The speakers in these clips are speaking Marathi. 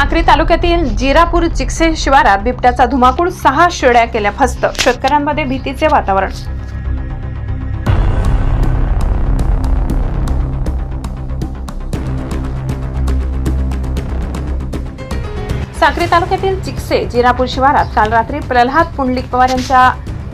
साक्री तालुक्यातील जिरापूर चिकसे शिवारात बिबट्याचा धुमाकूळ सहा शेळ्या केल्या फस्त. शेतकऱ्यांमध्ये भीतीचे वातावरण. साक्री तालुक्यातील चिकसे जिरापूर शिवारात काल रात्री प्रल्हाद पुंडलिक पवार यांच्या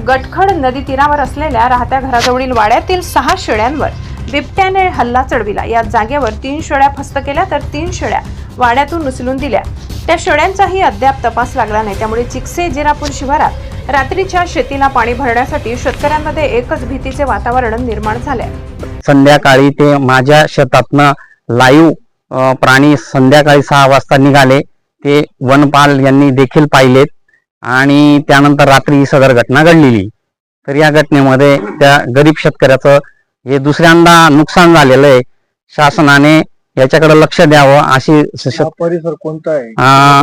गटखड नदी तीरावर असलेल्या राहत्या घराजवळील वाड्यातील सहा शेळ्यांवर बिबट्याने हल्ला चढविला. या जागेवर तीन शेळ्या फस्त केल्या तर तीन शेळ्या वाड्यातून उचलून दिल्या. त्या शेळ्यांचाही अद्याप तपास लागला नाही. त्यामुळे चिकसे जिरापूर शिवारात रात्रीच्या शेतीला पाणी भरण्यासाठी शेतकऱ्यांमध्ये एकच भीतीचे वातावरण निर्माण झाले संध्याकाळी ते माझ्या शेतातनं लाईव्ह प्राणी संध्याकाळी सहा वाजता निघाले. ते वनपाल यांनी देखील पाहिलेत. आणि त्यानंतर रात्री ही सदर घटना घडलेली. तर या घटनेमध्ये त्या गरीब शेतकऱ्याचं हे दुसऱ्यांदा नुकसान झालेलं आहे. शासनाने याच्याकडे लक्ष द्यावं अशी स- हा परिसर कोणता आहे? आ,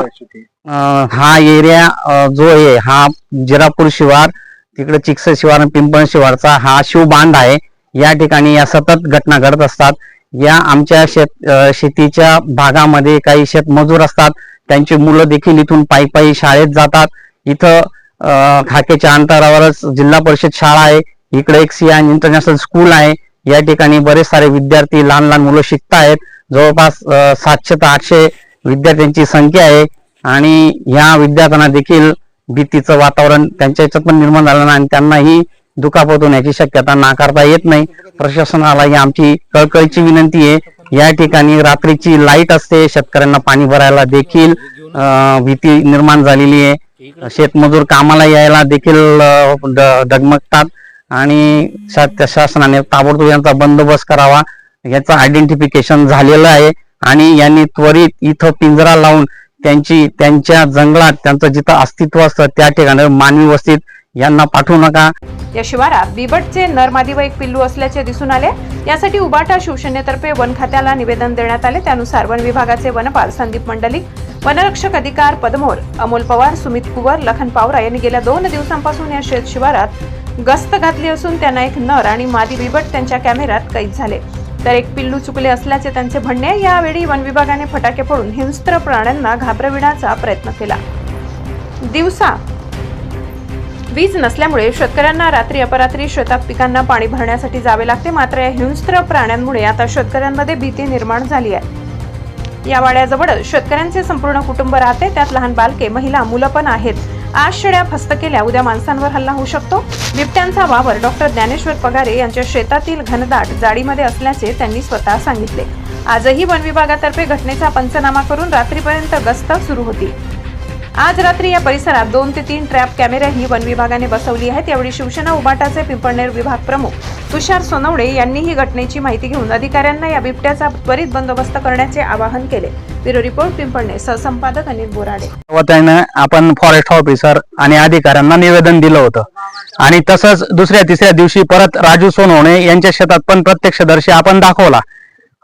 अं, हा एरिया अं, जो आहे हा जिरापूर शिवार तिकडे चिकसे शिवार आणि पिंपळ शिवारचा हा शिवबांध आहे. या ठिकाणी या सतत घटना घडत असतात. या आमच्या शेत अं, शेतीच्या भागामध्ये काही शेतमजूर असतात. त्यांची मुलं देखील इथून पायी पायी शाळेत जातात. इथं अं, खाकेच्या अंतरावरच जिल्हा परिषद शाळा आहे. इकडे एक सियान इंटरनॅशनल स्कूल आहे. या ठिकाणी बरेच सारे विद्यार्थी लहान लहान मुलं शिकतायत जवळपास सातशे ते आठशे विद्यार्थ्यांची संख्या आहे. आणि ह्या विद्यार्थ्यांना देखील भीतीचं वातावरण त्यांच्या याच्यात पण निर्माण झालं नाही आणि त्यांनाही दुखापत होण्याची शक्यता नाकारता येत नाही. प्रशासनाला ही आमची कळकळीची विनंती आहे. या ठिकाणी रात्रीची लाइट असते. शेतकऱ्यांना पाणी भरायला देखील भीती निर्माण झालेली आहे. शेतमजूर कामाला यायला देखील डगमगतात. आणि शा- शासनाने ताबडतोब यांचा बंदोबस्त करावा. याचं आयडेंटिफिकेशन झालेलं आहे. आणि यांनी त्वरित इथं पिंजरा लावून त्यांची त्यांच्या जंगलात त्यांचं जिथं अस्तित्व असतं त्या ठिकाणी मानवी वस्तीत यांना पाठवू नका. या शिवारात बिबटचे नरमादी व एक पिल्लू असल्याचे दिसून आले. यासाठी उबाटा शिवसेनेतर्फे वन खात्याला निवेदन देण्यात आले. त्यानुसार वन विभागाचे वनपाल संदीप मंडलिक वनरक्षक अधिकार पदमोर अमोल पवार सुमित कुवर लखन पावरा यांनी गेल्या दोन दिवसांपासून या शेत शिवारात गस्त घातली असून त्यांना एक नर आणि मादी बिबट त्यांच्या कॅमेऱ्यात कैद झाले. तर एक पिल्लू चुकले असल्याचे त्यांचे म्हणणे यावेळी वन विभागाने फटाके फोडून हिंस्त्र प्राण्यांना घाबरविण्याचा प्रयत्न केला. दिवसा वीज नसल्यामुळे शेतकऱ्यांना रात्री अपरात्री शेतात पिकांना पाणी भरण्यासाठी जावे लागते मात्र या हिंस्त्र प्राण्यांमुळे आता शेतकऱ्यांमध्ये भीती निर्माण झाली आहे. या वाड्याजवळच शेतकऱ्यांचे संपूर्ण कुटुंब राहते त्यात लहान बालके महिला मुलं पण आहेत. आज शेळ्या फस्त केल्या. उद्या माणसांवर हल्ला होऊ शकतो. बिबट्यांचा वावर डॉक्टर ज्ञानेश्वर पगारे यांच्या शेतातील घनदाट जाडीमध्ये असल्याचे त्यांनी स्वतः सांगितले. आजही वन विभागातर्फे घटनेचा पंचनामा करून रात्रीपर्यंत गस्त सुरू होती आज रात्री या परिसरात दोन ते तीन ट्रॅप कॅमेराही वन विभागाने बसवली आहेत. यावेळी शिवसेना उबाटाचे पिंपळनेर विभाग प्रमुख तुषार सोनवडे यांनी ही घटनेची माहिती घेऊन अधिकाऱ्यांना या बिबट्याचा त्वरित बंदोबस्त करण्याचे आवाहन केले. ब्युरो रिपोर्ट पिंपळणे सहसंपादक अनिल बोराडे. व त्यानं आपण फॉरेस्ट ऑफिसर आणि अधिकाऱ्यांना निवेदन दिलं होतं. आणि तसंच दुसऱ्या तिसऱ्या दिवशी परत राजू सोनवणे यांच्या शेतात पण प्रत्यक्षदर्शी आपण दाखवला.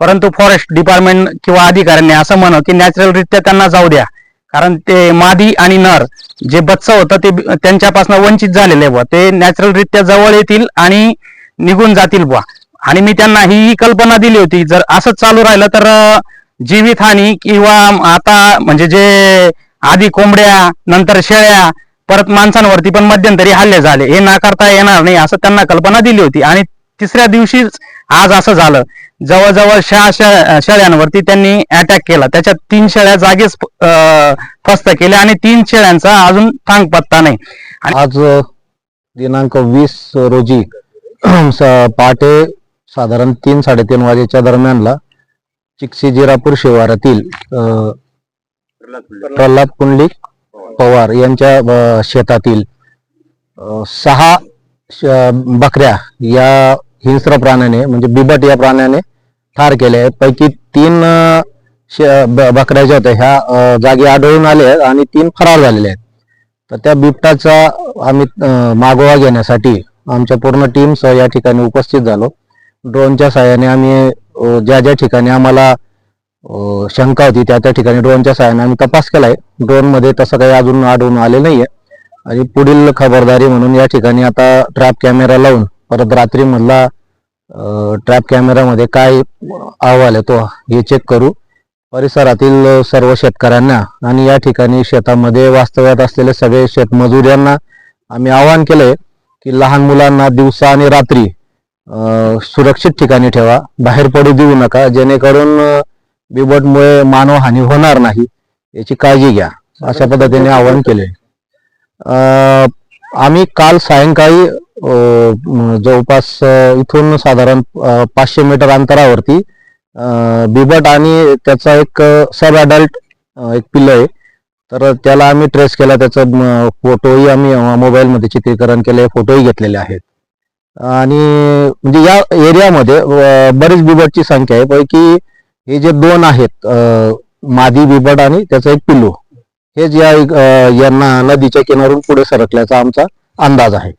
परंतु फॉरेस्ट डिपार्टमेंट किंवा अधिकाऱ्यांनी असं म्हणू की नॅचरल रित्या त्यांना जाऊ द्या. कारण ते मादी आणि नर जे बच्च होतं ते त्यांच्यापासून वंचित झालेले बुवा. ते नॅचरल रित्या जवळ येतील आणि निघून जातील बुवा. आणि मी त्यांना ही कल्पना दिली होती जर असंच चालू राहिलं तर जीवितहानी किंवा आता म्हणजे जे आधी कोंबड्या नंतर शेळ्या परत माणसांवरती पण मध्यंतरी हल्ले झाले. हे नाकारता येणार नाही असं त्यांना कल्पना दिली होती. आणि तिसऱ्या दिवशीच आज असं झालं. जवळजवळ शहा शेळ्यांवरती त्यांनी अटॅक केला. त्याच्यात तीन शेळ्या जागेच फस्त केल्या आणि तीन शेळ्यांचा अजून थांग पत्ता नाही. आज दिनांक वीस रोजी स- पहाटे साधारण तीन साडेतीन वाजेच्या दरम्यानला चिक्सी जिरापूर शिवारातील प्रल्हाद पुंडलिक पवार यांच्या शेतातील सहा श- बकऱ्या या हिंस्र प्राण्याने म्हणजे बिबट या प्राण्याने ठार केले पैकी तीन श- ब- बकऱ्या ज्या होत्या ह्या जागी आढळून आले आहेत आणि तीन फरार झालेले आहेत. तर त्या बिबटाचा आम्ही मागोवा घेण्यासाठी आमच्या पूर्ण टीमसह या ठिकाणी उपस्थित झालो. ड्रोनच्या सहाय्याने आम्ही ज्या ज्या ठिकाणी आम्हाला शंका होती त्या त्या ठिकाणी ड्रोनच्या सहाय्याने आम्ही तपास केलाय. आहे ड्रोनमध्ये तसं काही अजून आढळून आले नाहीये. आणि पुढील खबरदारी म्हणून या ठिकाणी आता ट्रॅप कॅमेरा लावून परत रात्री मधला ट्रॅप कॅमेरामध्ये काय अहवाल आहे तो हे चेक करू. परिसरातील सर्व शेतकऱ्यांना आणि या ठिकाणी शेतामध्ये वास्तव्यात असलेले सगळे शेतमजूर यांना आम्ही आवाहन केलंय की लहान मुलांना दिवसा आणि रात्री सुरक्षित ठिकाणी ठेवा. बाहेर पडू देऊ नका. जेणेकरून बिबटमुळे मानवहानी होणार नाही. याची काळजी घ्या. अशा पद्धतीने आवाहन केले आम्ही काल सायंकाळी जवळपास इथून साधारण पाचशे मीटर अंतरावरती बिबट आणि त्याचा एक सब अडल्ट एक पिल्ल आहे. तर त्याला आम्ही ट्रेस केला त्याचा फोटोही आम्ही मोबाईलमध्ये चित्रीकरण केले फोटोही घेतलेले आहेत. आणि म्हणजे या एरियामध्ये बरीच बिबटची संख्या आहे. पैकी हे जे दोन आहेत मादी बिबट आणि त्याचा एक पिल्लू. हेच या यांना नदीच्या किनारून पुढे सरकल्याचा आमचा अंदाज आहे.